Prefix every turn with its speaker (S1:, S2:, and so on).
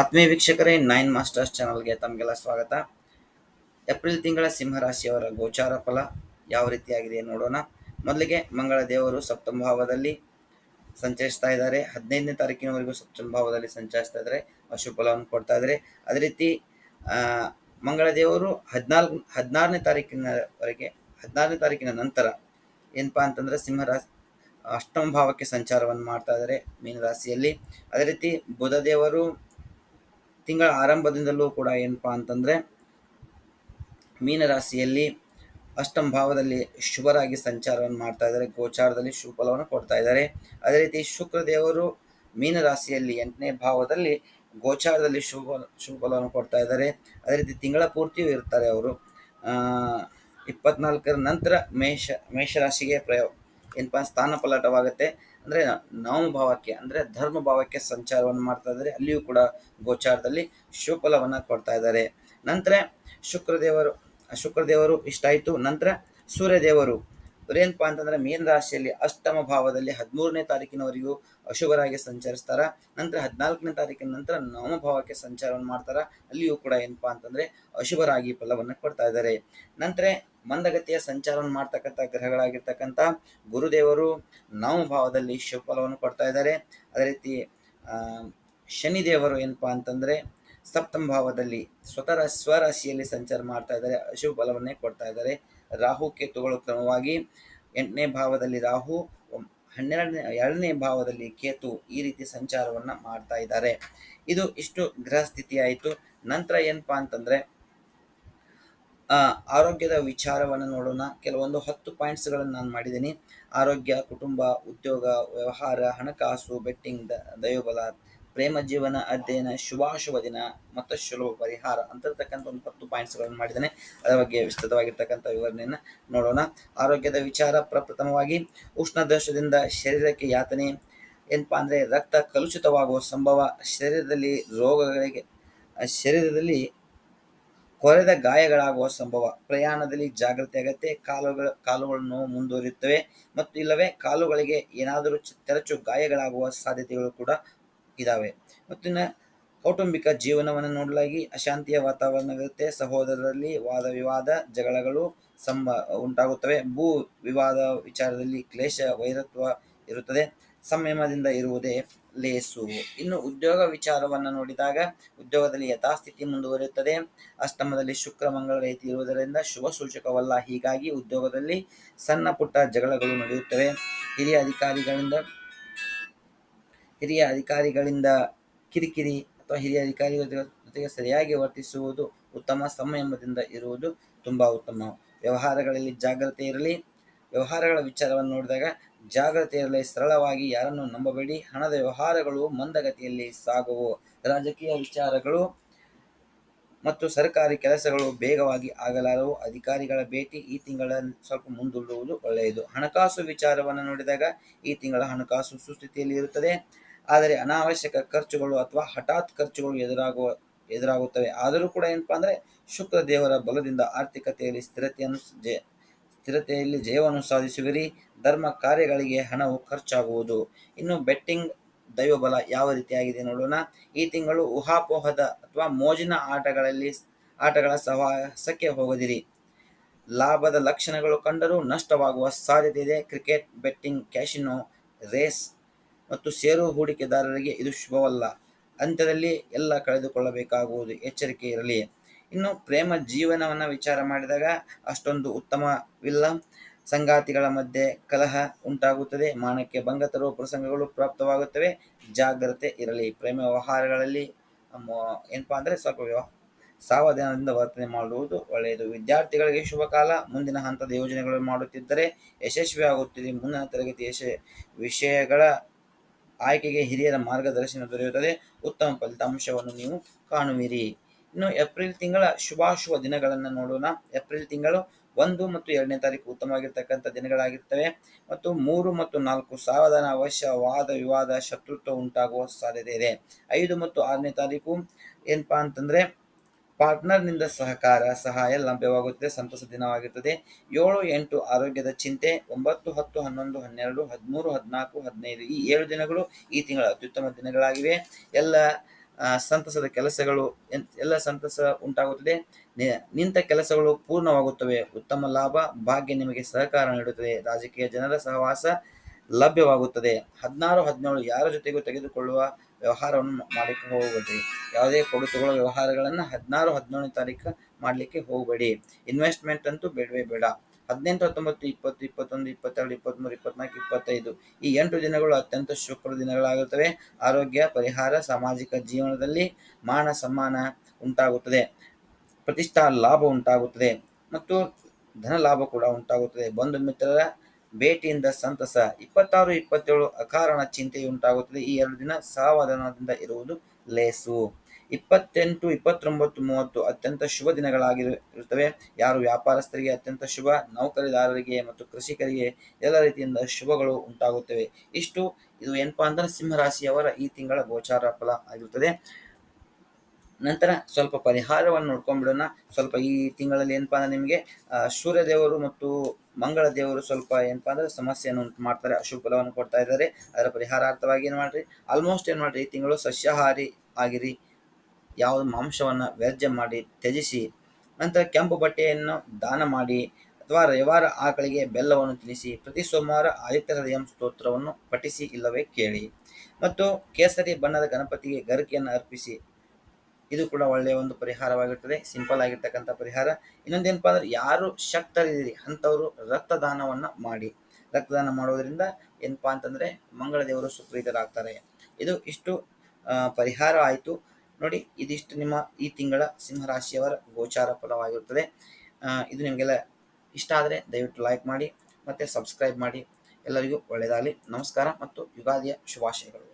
S1: ಆತ್ಮೀಯ ವೀಕ್ಷಕರೇ nine masters ಚಾನಲ್ಗೆ ತಮಗೆಲ್ಲ ಸ್ವಾಗತ. ಏಪ್ರಿಲ್ ತಿಂಗಳ ಸಿಂಹರಾಶಿಯವರ ಗೋಚಾರ ಫಲ ಯಾವ ರೀತಿಯಾಗಿದೆ ನೋಡೋಣ. ಮೊದಲಿಗೆ ಮಂಗಳ ದೇವರು ಸಪ್ತಮ ಭಾವದಲ್ಲಿ ಸಂಚರಿಸ್ತಾ ಇದ್ದಾರೆ. ಹದಿನೈದನೇ ತಾರೀಕಿನವರೆಗೂ ಸಪ್ತಮ ಭಾವದಲ್ಲಿ ಸಂಚರಿಸ್ತಾ ಇದ್ದಾರೆ. ಅಶುಭ ಫಲವನ್ನು ಕೊಡ್ತಾ ಇದ್ದಾರೆ. ಅದೇ ರೀತಿ ಮಂಗಳ ದೇವರು ಹದಿನಾಲ್ಕು, ಹದಿನಾರನೇ ತಾರೀಕಿನವರೆಗೆ, ಹದಿನಾರನೇ ತಾರೀಕಿನ ನಂತರ ಏನಪ್ಪಾ ಅಂತಂದ್ರೆ ಸಿಂಹರಾಶಿ, ಅಷ್ಟಮ ಭಾವಕ್ಕೆ ಸಂಚಾರವನ್ನು ಮಾಡ್ತಾ ಇದ್ದಾರೆ ಮೀನರಾಶಿಯಲ್ಲಿ. ಅದೇ ರೀತಿ ಬುಧ ದೇವರು ತಿಂಗಳ ಆರಂಭದಿಂದಲೂ ಕೂಡ ಏನಪ್ಪಾ ಅಂತಂದರೆ ಮೀನರಾಶಿಯಲ್ಲಿ ಅಷ್ಟಮ ಭಾವದಲ್ಲಿ ಶುಭರಾಗಿ ಸಂಚಾರವನ್ನು ಮಾಡ್ತಾ ಇದ್ದಾರೆ, ಗೋಚಾರದಲ್ಲಿ ಶುಭ ಫಲವನ್ನು ಕೊಡ್ತಾ ಇದ್ದಾರೆ. ಅದೇ ರೀತಿ ಶುಕ್ರದೇವರು ಮೀನರಾಶಿಯಲ್ಲಿ ಎಂಟನೇ ಭಾವದಲ್ಲಿ ಗೋಚಾರದಲ್ಲಿ ಶುಭ ಶುಭ ಫಲವನ್ನು ಕೊಡ್ತಾ ಇದ್ದಾರೆ. ಅದೇ ರೀತಿ ತಿಂಗಳ ಪೂರ್ತಿಯೂ ಇರ್ತಾರೆ ಅವರು. ಇಪ್ಪತ್ನಾಲ್ಕರ ನಂತರ ಮೇಷ, ಮೇಷರಾಶಿಗೆ ಪ್ರಯೋ, ಏನಪ್ಪ, ಸ್ಥಾನ ಪಲ್ಲಟವಾಗುತ್ತೆ ಅಂದ್ರೆ ನಾಮಭಾವಕ್ಕೆ, ಅಂದ್ರೆ ಧರ್ಮ ಭಾವಕ್ಕೆ ಸಂಚಾರವನ್ನು ಮಾಡ್ತಾ ಇದ್ದಾರೆ. ಅಲ್ಲಿಯೂ ಕೂಡ ಗೋಚಾರದಲ್ಲಿ ಶುಫಲವನ್ನ ಕೊಡ್ತಾ ಇದ್ದಾರೆ. ನಂತರ ಶುಕ್ರದೇವರು ಶುಕ್ರದೇವರು ಇಷ್ಟ ಆಯ್ತು. ನಂತರ ಸೂರ್ಯದೇವರು. ಏನಪ್ಪಾ ಅಂತಂದ್ರೆ ಮೀನ ರಾಶಿಯಲ್ಲಿ ಅಷ್ಟಮ ಭಾವದಲ್ಲಿ ಹದಿಮೂರನೇ ತಾರೀಕಿನವರೆಗೂ ಅಶುಭರಾಗಿ ಸಂಚರಿಸ್ತಾರ. ನಂತರ ಹದಿನಾಲ್ಕನೇ ತಾರೀಕಿನ ನಂತರ ನವಮ ಭಾವಕ್ಕೆ ಸಂಚಾರವನ್ನು ಮಾಡ್ತಾರ. ಅಲ್ಲಿಯೂ ಕೂಡ ಏನಪ್ಪಾ ಅಂತಂದ್ರೆ ಅಶುಭರಾಗಿ ಫಲವನ್ನು ಕೊಡ್ತಾ ಇದ್ದಾರೆ ನಂತರ ಮಂದಗತಿಯ ಸಂಚಾರವನ್ನು ಮಾಡ್ತಕ್ಕಂಥ ಗ್ರಹಗಳಾಗಿರ್ತಕ್ಕಂಥ ಗುರುದೇವರು ನವಮ ಭಾವದಲ್ಲಿ ಶುಭ ಫಲವನ್ನು ಕೊಡ್ತಾ ಇದ್ದಾರೆ ಅದೇ ರೀತಿ ಶನಿದೇವರು ಏನಪ್ಪಾ ಅಂತಂದ್ರೆ ಸಪ್ತಮ ಭಾವದಲ್ಲಿ ಸ್ವತಃ ಸ್ವರಾಶಿಯಲ್ಲಿ ಸಂಚಾರ ಮಾಡ್ತಾ ಇದ್ದಾರೆ ಅಶುಭ ಫಲವನ್ನೇ ಕೊಡ್ತಾ ಇದ್ದಾರೆ ರಾಹು ಕೇತುಗಳು ಕ್ರಮವಾಗಿ ಎಂಟನೇ ಭಾವದಲ್ಲಿ ರಾಹು ಹನ್ನೆರಡನೇ, ಎರಡನೇ ಭಾವದಲ್ಲಿ ಕೇತು ಈ ರೀತಿ ಸಂಚಾರವನ್ನ ಮಾಡ್ತಾ ಇದ್ದಾರೆ. ಇದು ಇಷ್ಟು ಗ್ರಹ ಸ್ಥಿತಿ ಆಯಿತು. ನಂತರ ಏನಪ್ಪಾ ಅಂತಂದ್ರೆ ಆರೋಗ್ಯದ ವಿಚಾರವನ್ನು ನೋಡೋಣ. ಕೆಲವೊಂದು ಹತ್ತು ಪಾಯಿಂಟ್ಸ್ಗಳನ್ನು ನಾನು ಮಾಡಿದ್ದೀನಿ. ಆರೋಗ್ಯ, ಕುಟುಂಬ, ಉದ್ಯೋಗ, ವ್ಯವಹಾರ, ಹಣಕಾಸು ಬೆಟ್ಟಿಂಗ್ ದ, ದೈವಬಲ ಪ್ರೇಮ ಜೀವನ ಅಧ್ಯಯನ, ಶುಭಾಶುಭ ದಿನ ಮತ್ತು ಸುಲಭ ಪರಿಹಾರ ಅಂತಿರ್ತಕ್ಕಂಥ ಒಂದು ಹತ್ತು ಪಾಯಿಂಟ್ಸ್ಗಳನ್ನು ಮಾಡಿದ್ದಾನೆ. ಅದರ ಬಗ್ಗೆ ವಿಸ್ತೃತವಾಗಿರ್ತಕ್ಕಂಥ ವಿವರಣೆಯನ್ನು ನೋಡೋಣ. ಆರೋಗ್ಯದ ವಿಚಾರ ಪ್ರಪ್ರಥಮವಾಗಿ ಉಷ್ಣದೋಷದಿಂದ ಶರೀರಕ್ಕೆ ಯಾತನೆ, ಏನಪ್ಪಾ ಅಂದರೆ ರಕ್ತ ಕಲುಷಿತವಾಗುವ ಸಂಭವ, ಶರೀರದಲ್ಲಿ ರೋಗಗಳಿಗೆ, ಶರೀರದಲ್ಲಿ ಕೊರೆದ ಗಾಯಗಳಾಗುವ ಸಂಭವ, ಪ್ರಯಾಣದಲ್ಲಿ ಜಾಗೃತಿ ಅಗತ್ಯ, ಕಾಲುಗಳ ಕಾಲುಗಳನ್ನು ಮುಂದುವರಿಯುತ್ತವೆ. ಮತ್ತು ಇಲ್ಲವೇ ಕಾಲುಗಳಿಗೆ ಏನಾದರೂ ತೆರಚು ಗಾಯಗಳಾಗುವ ಸಾಧ್ಯತೆಗಳು ಕೂಡ ಇದಾವೆ. ಮತ್ತು ಕೌಟುಂಬಿಕ ಜೀವನವನ್ನು ನೋಡಲಾಗಿ ಅಶಾಂತಿಯ ವಾತಾವರಣವಿರುತ್ತೆ. ಸಹೋದರರಲ್ಲಿ ವಾದ ವಿವಾದ ಜಗಳಗಳು ಸಂಬ, ಉಂಟಾಗುತ್ತವೆ. ಭೂ ವಿವಾದ ವಿಚಾರದಲ್ಲಿ ಕ್ಲೇಶ, ವೈರತ್ವ ಇರುತ್ತದೆ. ಸಂಯಮದಿಂದ ಇರುವುದೇ ಲೇಸು. ಇನ್ನು ಉದ್ಯೋಗ ವಿಚಾರವನ್ನು ನೋಡಿದಾಗ ಉದ್ಯೋಗದಲ್ಲಿ ಯಥಾಸ್ಥಿತಿ ಮುಂದುವರಿಯುತ್ತದೆ. ಅಷ್ಟಮದಲ್ಲಿ ಶುಕ್ರ, ಮಂಗಳ ರೀತಿ ಇರುವುದರಿಂದ ಶುಭ ಸೂಚಕವಲ್ಲ. ಹೀಗಾಗಿ ಉದ್ಯೋಗದಲ್ಲಿ ಸಣ್ಣ ಪುಟ್ಟ ಜಗಳಗಳು ನಡೆಯುತ್ತವೆ. ಹಿರಿಯ ಅಧಿಕಾರಿಗಳಿಂದ ಹಿರಿಯ ಅಧಿಕಾರಿಗಳಿಂದ ಕಿರಿಕಿರಿ ಅಥವಾ ಹಿರಿಯ ಅಧಿಕಾರಿಗಳ ಜೊತೆಗೆ ಸರಿಯಾಗಿ ವರ್ತಿಸುವುದು ಉತ್ತಮ ಸಂಯಮದಿಂದ ಇರುವುದು ತುಂಬಾ ಉತ್ತಮ. ವ್ಯವಹಾರಗಳಲ್ಲಿ ಜಾಗ್ರತೆ ಇರಲಿ. ವ್ಯವಹಾರಗಳ ವಿಚಾರವನ್ನು ನೋಡಿದಾಗ ಜಾಗ್ರತೆ ಇರಲಿ, ಸರಳವಾಗಿ ಯಾರನ್ನು ನಂಬಬೇಡಿ. ಹಣದ ವ್ಯವಹಾರಗಳು ಮಂದಗತಿಯಲ್ಲಿ ಸಾಗುವು. ರಾಜಕೀಯ ವಿಚಾರಗಳು ಮತ್ತು ಸರ್ಕಾರಿ ಕೆಲಸಗಳು ಬೇಗವಾಗಿ ಆಗಲಾರವು. ಅಧಿಕಾರಿಗಳ ಭೇಟಿ ಈ ತಿಂಗಳ ಸ್ವಲ್ಪ ಮುಂದೂಡುವುದು ಒಳ್ಳೆಯದು. ಹಣಕಾಸು ವಿಚಾರವನ್ನು ನೋಡಿದಾಗ ಈ ತಿಂಗಳ ಹಣಕಾಸು ಸುಸ್ಥಿತಿಯಲ್ಲಿ ಇರುತ್ತದೆ. ಆದರೆ ಅನಾವಶ್ಯಕ ಖರ್ಚುಗಳು ಅಥವಾ ಹಠಾತ್ ಖರ್ಚುಗಳು ಎದುರಾಗುವ, ಎದುರಾಗುತ್ತವೆ. ಆದರೂ ಕೂಡ ಏನಪ್ಪಾ ಅಂದರೆ, ಶುಕ್ರ ದೇವರ ಬಲದಿಂದ ಆರ್ಥಿಕತೆಯಲ್ಲಿ ಸ್ಥಿರತೆಯನ್ನು ಜಯ ಸ್ಥಿರತೆಯಲ್ಲಿ ಜಯವನ್ನು ಸಾಧಿಸುವಿರಿ. ಧರ್ಮ ಕಾರ್ಯಗಳಿಗೆ ಹಣವು ಖರ್ಚಾಗುವುದು. ಇನ್ನು ಬೆಟ್ಟಿಂಗ್ ದೈವಬಲ ಯಾವ ರೀತಿಯಾಗಿದೆ ನೋಡೋಣ. ಈ ತಿಂಗಳು ಊಹಾಪೋಹದ ಅಥವಾ ಮೋಜಿನ ಆಟಗಳಲ್ಲಿ, ಆಟಗಳ ಸಹವಾಸಕ್ಕೆ ಹೋಗದಿರಿ. ಲಾಭದ ಲಕ್ಷಣಗಳು ಕಂಡರೂ ನಷ್ಟವಾಗುವ ಸಾಧ್ಯತೆ ಇದೆ. ಕ್ರಿಕೆಟ್, ಬೆಟ್ಟಿಂಗ್, ಕ್ಯಾಶಿನೋ, ರೇಸ್ ಮತ್ತು ಷೇರು ಹೂಡಿಕೆದಾರರಿಗೆ ಇದು ಶುಭವಲ್ಲ. ಅಂತ್ಯದಲ್ಲಿ ಎಲ್ಲ ಕಳೆದುಕೊಳ್ಳಬೇಕಾಗುವುದು ಎಚ್ಚರಿಕೆ ಇರಲಿ. ಇನ್ನು ಪ್ರೇಮ ಜೀವನವನ್ನು ವಿಚಾರ ಮಾಡಿದಾಗ ಅಷ್ಟೊಂದು ಉತ್ತಮವಿಲ್ಲ. ಸಂಗಾತಿಗಳ ಮಧ್ಯೆ ಕಲಹ ಉಂಟಾಗುತ್ತದೆ. ಮಾನಕ್ಕೆ ಭಂಗ ತರುವ ಪ್ರಸಂಗಗಳು ಪ್ರಾಪ್ತವಾಗುತ್ತವೆ. ಜಾಗ್ರತೆ ಇರಲಿ. ಪ್ರೇಮ ವ್ಯವಹಾರಗಳಲ್ಲಿ ಏನಪ್ಪಾ ಅಂದರೆ ಸ್ವಲ್ಪ ಸಾವಧಾನದಿಂದ ವರ್ತನೆ ಮಾಡುವುದು ಒಳ್ಳೆಯದು. ವಿದ್ಯಾರ್ಥಿಗಳಿಗೆ ಶುಭ ಕಾಲ. ಮುಂದಿನ ಹಂತದ ಯೋಜನೆಗಳು ಮಾಡುತ್ತಿದ್ದರೆ ಯಶಸ್ವಿಯಾಗುತ್ತಿದೆ. ಮುಂದಿನ ತರಗತಿ ಯಶ, ವಿಷಯಗಳ ಆಯ್ಕೆಗೆ ಹಿರಿಯರ ಮಾರ್ಗದರ್ಶನ ದೊರೆಯುತ್ತದೆ. ಉತ್ತಮ ಫಲಿತಾಂಶವನ್ನು ನೀವು ಕಾಣುವಿರಿ. ಇನ್ನು ಏಪ್ರಿಲ್ ತಿಂಗಳ ಶುಭಾಶುಭ ದಿನಗಳನ್ನು ನೋಡೋಣ. ಏಪ್ರಿಲ್ ತಿಂಗಳು ಒಂದು ಮತ್ತು ಎರಡನೇ ತಾರೀಕು ಉತ್ತಮವಾಗಿರ್ತಕ್ಕಂಥ ದಿನಗಳಾಗಿರ್ತವೆ. ಮತ್ತು ಮೂರು ಮತ್ತು ನಾಲ್ಕು ಸಾವಧಾನ ಅವಶ್ಯ ವಾದ ವಿವಾದ, ಶತ್ರುತ್ವ ಉಂಟಾಗುವ ಸಾಧ್ಯತೆ ಇದೆ. ಐದು ಮತ್ತು ಆರನೇ ತಾರೀಕು ಏನಪ್ಪಾ ಅಂತಂದ್ರೆ ಪಾರ್ಟ್ನರ್ನಿಂದ ಸಹಕಾರ, ಸಹಾಯ ಲಭ್ಯವಾಗುತ್ತದೆ ಸಂತಸ ದಿನವಾಗಿರುತ್ತದೆ ಏಳು ಎಂಟು ಆರೋಗ್ಯದ ಚಿಂತೆ, ಒಂಬತ್ತು ಹತ್ತು ಹನ್ನೊಂದು ಹನ್ನೆರಡು ಹದಿಮೂರು ಹದಿನಾಲ್ಕು ಹದಿನೈದು ಈ ಏಳು ದಿನಗಳು ಈ ತಿಂಗಳ ಅತ್ಯುತ್ತಮ ದಿನಗಳಾಗಿವೆ. ಎಲ್ಲ ಸಂತಸದ ಕೆಲಸಗಳು ಎಲ್ಲ ಸಂತಸ ಉಂಟಾಗುತ್ತದೆ. ನಿಂತ ಕೆಲಸಗಳು ಪೂರ್ಣವಾಗುತ್ತವೆ. ಉತ್ತಮ ಲಾಭ, ಭಾಗ್ಯ ನಿಮಗೆ ಸಹಕಾರ ನೀಡುತ್ತದೆ. ರಾಜಕೀಯ ಜನರ ಸಹವಾಸ ಲಭ್ಯವಾಗುತ್ತದೆ. ಹದಿನಾರು, ಹದಿನೇಳು ಯಾರ ಜೊತೆಗೂ ತೆಗೆದುಕೊಳ್ಳುವ ವ್ಯವಹಾರವನ್ನು ಮಾಡಲಿಕ್ಕೆ ಹೋಗಬೇಡಿ ಯಾವುದೇ ಕೊಡುತುಗಳ ವ್ಯವಹಾರಗಳನ್ನು ಹದಿನಾರು ಹದಿನೇಳನೇ ತಾರೀಕು ಮಾಡಲಿಕ್ಕೆ ಹೋಗಬೇಡಿ. ಇನ್ವೆಸ್ಟ್ಮೆಂಟ್ ಅಂತೂ ಬೇಡವೇ ಬೇಡ. ಹದಿನೆಂಟು, ಹತ್ತೊಂಬತ್ತು, ಇಪ್ಪತ್ತು, ಇಪ್ಪತ್ತೊಂದು, ಇಪ್ಪತ್ತೆರಡು, ಇಪ್ಪತ್ತ್ಮೂರು, ಇಪ್ಪತ್ನಾಲ್ಕು, ಇಪ್ಪತ್ತೈದು ಈ ಎಂಟು ದಿನಗಳು ಅತ್ಯಂತ ಶುಕ್ರ ದಿನಗಳಾಗುತ್ತವೆ. ಆರೋಗ್ಯ, ಪರಿಹಾರ, ಸಾಮಾಜಿಕ ಜೀವನದಲ್ಲಿ ಮಾನ ಸಮ್ಮಾನ ಉಂಟಾಗುತ್ತದೆ. ಪ್ರತಿಷ್ಠಾ ಲಾಭ ಉಂಟಾಗುತ್ತದೆ. ಮತ್ತು ಧನ ಲಾಭ ಕೂಡ ಉಂಟಾಗುತ್ತದೆ. ಬಂಧು ಮಿತ್ರರ ಭೇಟಿಯಿಂದ ಸಂತಸ. ಇಪ್ಪತ್ತಾರು, ಇಪ್ಪತ್ತೇಳು ಅಕಾರಣ ಚಿಂತೆಯುಂಟಾಗುತ್ತದೆ. ಈ ಎರಡು ದಿನ ಸಾವಧಾನದಿಂದ ಇರುವುದು ಲೇಸು. ಇಪ್ಪತ್ತೆಂಟು, ಇಪ್ಪತ್ತೊಂಬತ್ತು, ಮೂವತ್ತು ಅತ್ಯಂತ ಶುಭ ದಿನಗಳಾಗಿರುತ್ತವೆ. ಯಾರು ವ್ಯಾಪಾರಸ್ಥರಿಗೆ ಅತ್ಯಂತ ಶುಭ, ನೌಕರಿದಾರರಿಗೆ ಮತ್ತು ಕೃಷಿಕರಿಗೆ ಎಲ್ಲ ರೀತಿಯಿಂದ ಶುಭಗಳು ಉಂಟಾಗುತ್ತವೆ. ಇಷ್ಟು. ಇದು ಏನಪ್ಪಾ ಅಂದ್ರೆ ಸಿಂಹರಾಶಿಯವರ ಈ ತಿಂಗಳ ಗೋಚಾರ ಫಲ ಆಗಿರುತ್ತದೆ. ನಂತರ ಸ್ವಲ್ಪ ಪರಿಹಾರವನ್ನು ನೋಡ್ಕೊಂಡ್ಬಿಡೋಣ ಸ್ವಲ್ಪ ಈ ತಿಂಗಳಲ್ಲಿ ಏನಪ್ಪಾ ಅಂದ್ರೆ ನಿಮಗೆ ಸೂರ್ಯದೇವರು ಸೂರ್ಯ ದೇವರು ಮತ್ತು ಮಂಗಳ ದೇವರು ಸ್ವಲ್ಪ ಏನಪ್ಪಾ ಅಂದ್ರೆ ಸಮಸ್ಯೆಯನ್ನು ಉಂಟು ಮಾಡ್ತಾರೆ ಅಶುಭ ಫಲವನ್ನು ಕೊಡ್ತಾ ಇದ್ದಾರೆ. ಅದರ ಪರಿಹಾರಾರ್ಥವಾಗಿ ಏನು ಮಾಡ್ರಿ? ಆಲ್ಮೋಸ್ಟ್ ಏನು ಮಾಡ್ರಿ? ತಿಂಗಳು ಸಸ್ಯಾಹಾರಿ ಆಗಿರಿ. ಯಾವ ಮಾಂಸವನ್ನು ವ್ಯರ್ಜ್ಯ ಮಾಡಿ ತ್ಯಜಿಸಿ, ನಂತರ ಕೆಂಪು ಬಟ್ಟೆಯನ್ನು ದಾನ ಮಾಡಿ, ಅಥವಾ ರವಿವಾರ ಆಕಳಿಗೆ ಬೆಲ್ಲವನ್ನು ತಿನ್ನಿಸಿ ಪ್ರತಿ ಸೋಮವಾರ ಆದಿತ್ಯ ಹೃದಯಂ ಸ್ತೋತ್ರವನ್ನು ಪಠಿಸಿ ಇಲ್ಲವೇ ಕೇಳಿ. ಮತ್ತು ಕೇಸರಿ ಬಣ್ಣದ ಗಣಪತಿಗೆ ಗರಿಕೆಯನ್ನು ಅರ್ಪಿಸಿ ಇದು ಕೂಡ ಒಳ್ಳೆಯ ಒಂದು ಪರಿಹಾರವಾಗಿರ್ತದೆ, ಸಿಂಪಲ್ ಆಗಿರ್ತಕ್ಕಂಥ ಪರಿಹಾರ. ಇನ್ನೊಂದೇನಪ್ಪ ಅಂದ್ರೆ ಯಾರು ಶಕ್ತರಿದ್ದೀರಿ, ಅಂಥವರು ರಕ್ತದಾನವನ್ನು ಮಾಡಿ. ರಕ್ತದಾನ ಮಾಡೋದ್ರಿಂದ ಏನಪ್ಪಾ ಅಂತಂದ್ರೆ ಮಂಗಳ ದೇವರು ಸುಪ್ರೀತರಾಗ್ತಾರೆ. ಇದು ಇಷ್ಟು ಪರಿಹಾರ ಆಯಿತು. ನೋಡಿ, ಇದಿಷ್ಟು ನಿಮ್ಮ ಈ ತಿಂಗಳ ಸಿಂಹರಾಶಿಯವರ ಗೋಚಾರ ಫಲವಾಗಿರುತ್ತದೆ ಇದು ನಿಮಗೆಲ್ಲ ಇಷ್ಟ ಆದರೆ ದಯವಿಟ್ಟು ಲೈಕ್ ಮಾಡಿ, ಮತ್ತು ಸಬ್ಸ್ಕ್ರೈಬ್ ಮಾಡಿ. ಎಲ್ಲರಿಗೂ ಒಳ್ಳೆಯದಾಗಲಿ ನಮಸ್ಕಾರ ಮತ್ತು ಯುಗಾದಿಯ ಶುಭಾಶಯಗಳು.